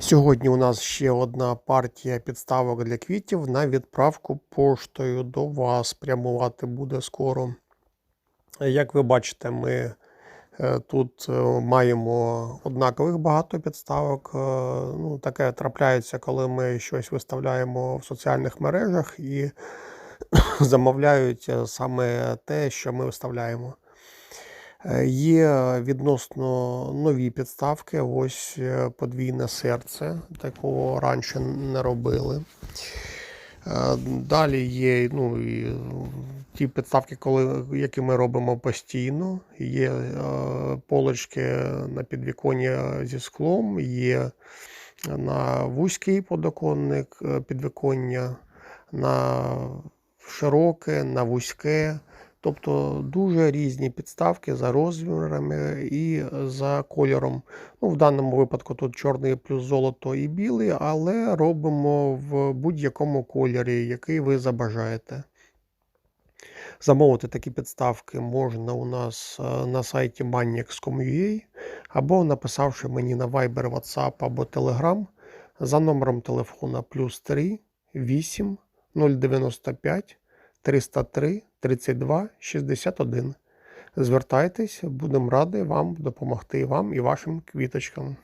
Сьогодні у нас ще одна партія підставок для квітів на відправку поштою до вас. Прямувати буде скоро. Як ви бачите, ми е, тут е, маємо однакових багато підставок. Е, Ну, таке трапляється, коли ми щось виставляємо в соціальних мережах і замовляють е, саме те, що ми виставляємо. Е, Є відносно нові підставки. Ось е, подвійне серце. Такого раніше не робили. Е, Далі є ну, і ті підставки, коли, які ми робимо постійно. Є полочки на підвіконня зі склом, є на вузький подоконник підвіконня, на широке, на вузьке. Тобто дуже різні підставки за розмірами і за кольором. Ну, в даному випадку тут чорний плюс золото і білий, але робимо в будь-якому кольорі, який ви забажаєте. Замовити такі підставки можна у нас е, на сайті maniacs.com.ua або написавши мені на Viber, WhatsApp або Telegram за номером телефона плюс 3 8 095 303 32 61. Звертайтесь, будемо раді вам допомогти вам і вашим квіточкам.